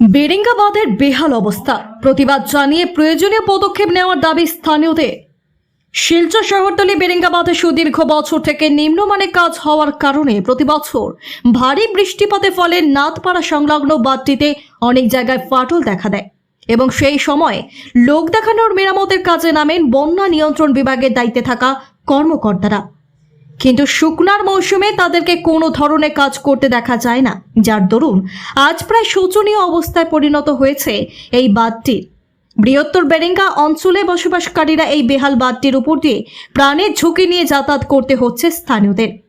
বেরেঙ্গাবাদের বেহাল অবস্থা। প্রতিবাদ জানিয়ে প্রয়োজনীয় পদক্ষেপ নেওয়ার দাবি স্থানীয়দের। শিলচর শহরতলি বেরেঙ্গাবাদে সুদীর্ঘ বছর থেকে নিম্নমানের কাজ হওয়ার কারণে প্রতি বছর ভারী বৃষ্টিপাতের ফলে নাথপাড়া সংলগ্ন বাঁধটিতে অনেক জায়গায় ফাটল দেখা দেয় এবং সেই সময় লোক দেখানোর মেরামতের কাজে নামেন বন্যা নিয়ন্ত্রণ বিভাগের দায়িত্বে থাকা কর্মকর্তারা। কিন্তু শুকনার মৌসুমে তাদেরকে কোনো ধরনের কাজ করতে দেখা যায় না। যার দরুন আজ প্রায় শোচনীয় অবস্থায় পরিণত হয়েছে এই বাঁধটির বৃহত্তর বেরেঙ্গা অঞ্চলে বসবাসকারীরা এই বেহাল বাঁধটির উপর দিয়ে প্রাণের ঝুঁকি নিয়ে যাতায়াত করতে হচ্ছে স্থানীয়দের।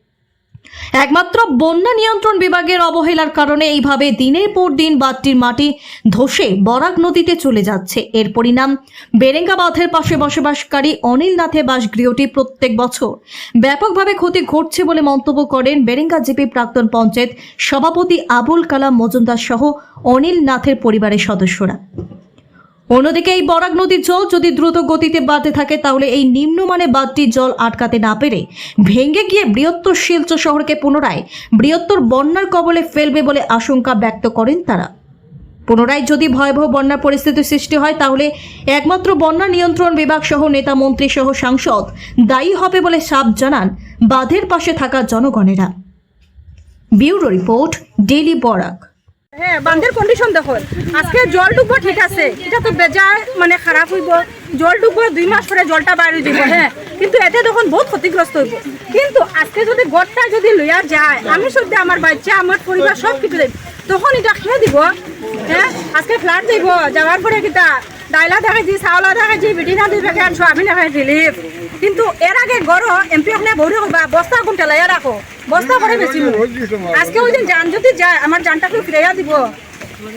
একমাত্র বন্যা নিয়ন্ত্রণ বিভাগের অবহেলার কারণে এইভাবে দিনের পর দিন বাঁধটির মাটি ধসে বরাক নদীতে চলে যাচ্ছে। এর পরিণাম বেরেঙ্গা বাঁধের পাশে বসবাসকারী অনিল নাথের বাসগৃহটি প্রত্যেক বছর ব্যাপকভাবে ক্ষতি ঘটছে বলে মন্তব্য করেন বেরেঙ্গা জিপি প্রাক্তন পঞ্চায়েত সভাপতি আবুল কালাম মজুমদার সহ অনিল নাথের পরিবারের সদস্যরা। অন্যদিকে এই বরাক নদীর জল যদি দ্রুত গতিতে বাড়তে থাকে, তাহলে এই নিম্নমানে বাঁধটির জল আটকাতে না পেরে ভেঙে গিয়ে বৃহত্তর শিলচর শহরকে পুনরায় বৃহত্তর বন্যার কবলে ফেলবে বলে আশঙ্কা ব্যক্ত করেন তারা। পুনরায় যদি ভয়াবহ বন্যার পরিস্থিতি সৃষ্টি হয়, তাহলে একমাত্র বন্যা নিয়ন্ত্রণ বিভাগ সহ নেতা মন্ত্রী সহ সাংসদ দায়ী হবে বলে সাপ জানান বাঁধের পাশে থাকা জনগণেরা। Bureau report daily Barak. হ্যাঁ বান্ধের কন্ডিশন দেখো। আজকে জল ডুববো ঠিক আছে, এটা তো বেজায় মানে খারাপ হইব। জল ডুববো দুই মাস পরে জলটা বাইরে দিব হ্যাঁ। কিন্তু এতে তখন বহুত ক্ষতিগ্রস্ত হইব। কিন্তু আজকে যদি গড়টা যদি লইয়া যায়, আমি সত্যি আমার বাচ্চা, আমার পরিবার সব কিছু দেব, তখন এটা খেয়ে দিব? হ্যাঁ আজকে ফ্ল্যাট দিব, যাওয়ার পরে কিতা? ডাইলা দেখাইছি, চাউলা দেখাইছি, বিটিনা দুই প্যাকেট সোয়াবিন দেখাই রিলিফ কিন্তু এর আগে গড় এমপি ওখানে ভরি বা বস্তা কোন টেলাইয়া রাখো বস্তা করে বেশি আজকে ওই দিন যান যদি যায় আমার যানটাকে ফিরাইয়া দিব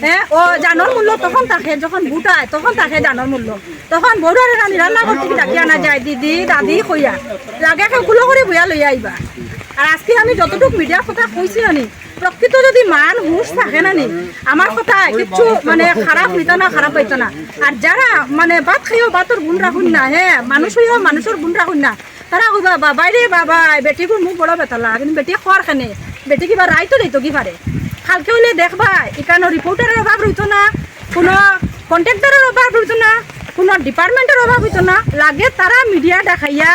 হ্যাঁ ও জানোর মূল্য তখন থাকে যখন বুটায় তখন থাকে জানোর মূল্য। তখন বড়ুয়ারে রানি রান্না করতে ডাকি আনা যায়, দিদি, দাদি, কইয়া। লাগে গুলো করে বইয়া লইয়া আইবা। আর আজকে আমি যতটুকু মিডিয়ার কথা কইছি আনি, প্রকৃত যদি মান হুঁশ থাকে না নি, আমার কথা কিচ্ছু মানে খারাপ হইতো না, খারাপ হইতো না। আর যারা মানে বাদ খাইও বাতর গুণ রাখুন না হ্যাঁ মানুষ হইও মানুষের গুণ রাখুন না তারা কইবা বাবাই রে বাবা বেটিগুর মুখ বড় বেতলা কিন্তু বেটি খোয়ার খানে বেটি কিবা রাইতো দিত কি পারে কালকে হইলে দেখবা, এখানে রিপোর্টারের অভাব রইতো না, কোনো কন্ট্রাক্টরের অভাব রইতো না, কোনো ডিপার্টমেন্টের অভাব হইতো না। লাগে তারা মিডিয়া দেখাইয়া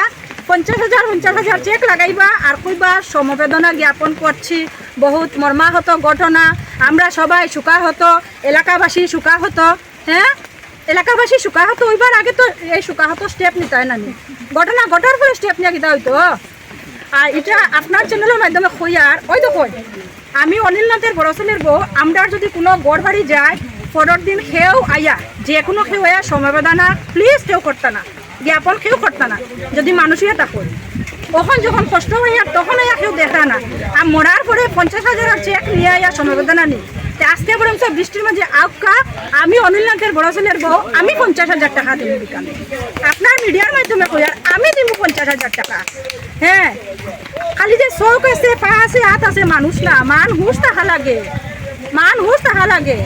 পঞ্চাশ হাজার পঞ্চাশ হাজার চেক লাগাইবা আর কইবা, সমবেদনা জ্ঞাপন করছি। বহুত মর্মাহত ঘটনা। আমরা সবাই সুকাহত এলাকাবাসী সুকাহত হ্যাঁ? এলাকাবাসী সুকাহত হইবার আগে তো এই সুকাহত স্টেপ নিতে হয় না। ঘটনা ঘটার পরে স্টেপ নিয়ে কিতা হইতো? আর এটা আপনার চ্যানেলের মাধ্যমে কইয়ার, ওই তো কই আমি অনিলনাথের বড় ছেলের বউ আমরা যদি কোনো গড় বাড়ি যায়, পরের দিন খেয়েও আইয়া যে কোনো খেয়ে আয়া সমবেদনা প্লিজ কেউ করতে না, জ্ঞাপন কেউ করতে না, যদি মানুষই কই তখন যখন কষ্ট হইয়া তখন আয়া কেউ দেখা না, আর মরার পরে পঞ্চাশ হাজার চেক নিয়ে আইয়া সমবেদনা নিই আজকে বরঞ্চ বৃষ্টির মাঝে আউকা, আমি অনিলনাথের বড় ছেলের বউ, আমি পঞ্চাশ হাজার টাকা দিব আপনার মিডিয়ার মাধ্যমে কই আর আমি দিব পঞ্চাশ হাজার টাকা। হ্যাঁ খালি যে চৌক আছে, পা আছে, হাত আছে, মানুষ না। মান হুঁশ থাকা লাগে। মান হুঁশ থাকা লাগে।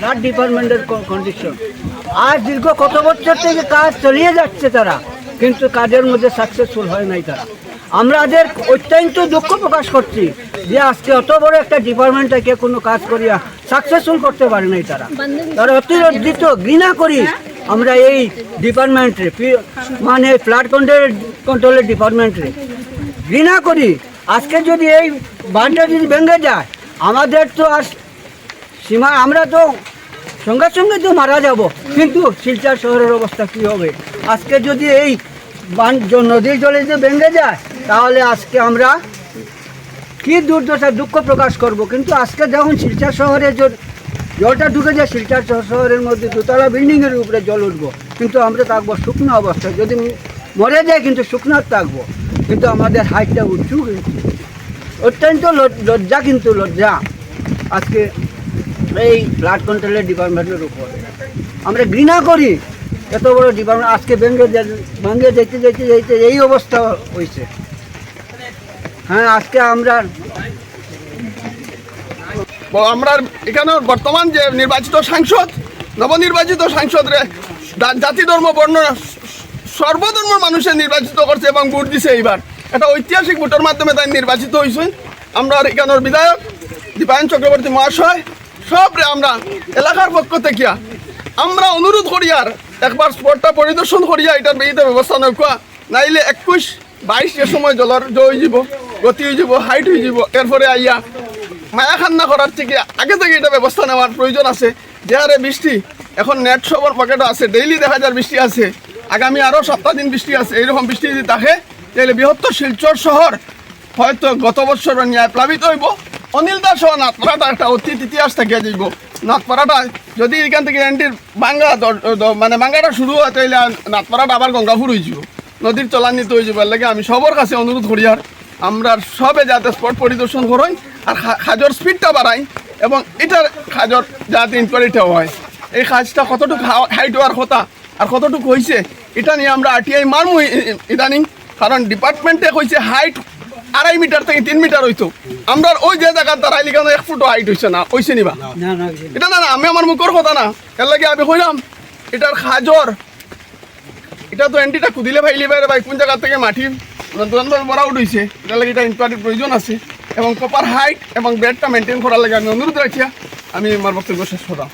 কার ডিপার্টমেন্টের কন্ডিশন আর দীর্ঘ কত বছর থেকে কাজ চালিয়ে যাচ্ছে তারা, কিন্তু কাজের মধ্যে সাকসেসফুল হয় নাই তারা। আমাদের অত্যন্ত দুঃখ প্রকাশ করছি যে আজকে অত বড় একটা ডিপার্টমেন্টটাকে কোনো কাজ করিয়া সাকসেসফুল করতে পারে নাই তারা। তারা অতিরঞ্জিত, ঘৃণা করি আমরা এই ডিপার্টমেন্টে মানে ফ্লাড কন্ট্রোল কন্ট্রোলের ডিপার্টমেন্টে ঘৃণা করি। আজকে যদি এই বানটা যদি ভেঙে যায়, আমাদের তো আর সীমা, আমরা তো সঙ্গে সঙ্গে তো মারা যাব। কিন্তু শিলচর শহরের অবস্থা কি হবে? আজকে যদি এই বান নদীর জলে যদি ভেঙে যায়, তাহলে আজকে আমরা কি দুর্দশা দুঃখ প্রকাশ করব? কিন্তু আজকে যখন শিলচর শহরে জলটা ঢুকে যায়, শিলচর শহরের মধ্যে দোতলা বিল্ডিংয়ের উপরে জল উঠবো। কিন্তু আমরা থাকব শুকনো অবস্থায়। যদি মরে যায়, কিন্তু শুকনো থাকব। কিন্তু আমাদের হাইটটা উঁচু। অত্যন্ত লজ্জা কিন্তু লজ্জা। আজকে এই ব্লাড কন্ট্রোলের ডিপার্টমেন্টের উপর। আমরা ঘৃণা করি। এত বড় ডিপার্টমেন্ট আজকে যা- ভেঙে যেতে যেতে যেতে এই অবস্থা হয়েছে হ্যাঁ আজকে আমরা আমরা এখানে বর্তমান যে নির্বাচিত সাংসদ, নবনির্বাচিত সাংসদরে দা- জাতি, ধর্ম, বর্ণ সর্বধর্ম মানুষের নির্বাচিত করছে এবং ভোট দিছে এইবার। একটা ঐতিহাসিক ভোটের মাধ্যমে তাই নির্বাচিত হয়েছে আমরা এখানের বিধায়ক, দীপায়ন চক্রবর্তী মহাশয় সব রে আমরা এলাকার পক্ষ থেকে আমরা অনুরোধ করি আর একবার স্পটটা পরিদর্শন করিয়া এটার বেরিতে ব্যবস্থা নৌকা নাইলে একুশ, বাইশ এ সময় জলের জয় হয়ে যাব, গতি হয়ে যাব হাইট হয়ে যাব, এরপরে আইয়া মায়া খান্না করার থেকে আগে থেকে এটা ব্যবস্থা নেওয়ার প্রয়োজন আছে। যে হারে বৃষ্টি, এখন নেট সবর পকেটও আছে ডেইলি দেখা যায় বৃষ্টি আছে। আগামী আরও সপ্তাহ দিন বৃষ্টি আছে, এইরকম বৃষ্টি যদি থাকে, তাহলে বৃহত্তর শিলচর শহর হয়তো গত বছর ন্যায় প্লাবিত হইব। অনিল দাস সহ নাথপাড়াটা একটা অতীত ইতিহাস থাকিয়া যাইব। নাথপাড়াটা যদি এখান থেকে এন্টির বাঙ্গা মানে বাঙ্গাটা শুরু হয় তাহলে নাথপাড়াটা আবার গঙ্গাপুর যাব নদীর চলান্বিত হয়ে যাবার লাগে আমি সবার কাছে অনুরোধ করি আর, আমরা সবে যাতে স্পট পরিদর্শন করই আর খাজর স্পিডটা বাড়াই এবং এটার খাজর যাতে ইনকোয়ারিটা হয়। এই কাজটা কতটুকু হাইট হওয়ার কথা আর কতটুকু হয়েছে এটা নিয়ে আমরা আরটিআই মারমু ইদানিং। কারণ ডিপার্টমেন্টে কইছে হাইট আড়াই মিটার থেকে তিন মিটার হইতো। আমরা ওই যে জায়গা দাঁড়াইলি কেন এক ফুটও হাইট হয়েছে না হয়েছে নিবা? এটা না না আমি আমার মুখর কথা না এর লাগে আমি কইলাম এটার খাজর এটা তো এন্টিটা কুদিলে ভাইলি বাইরে ভাই কোন জায়গা থেকে মাটি নতুনভাবে বড়া উঠেছে এটার লাগে এটা ইনকোয়ারির প্রয়োজন আছে। এবং প্রপার হাইট এবং বেডটা মেনটেন করার লাগে আমি অনুরোধ রাখিয়া আমি আমার বক্তব্য শেষ করলাম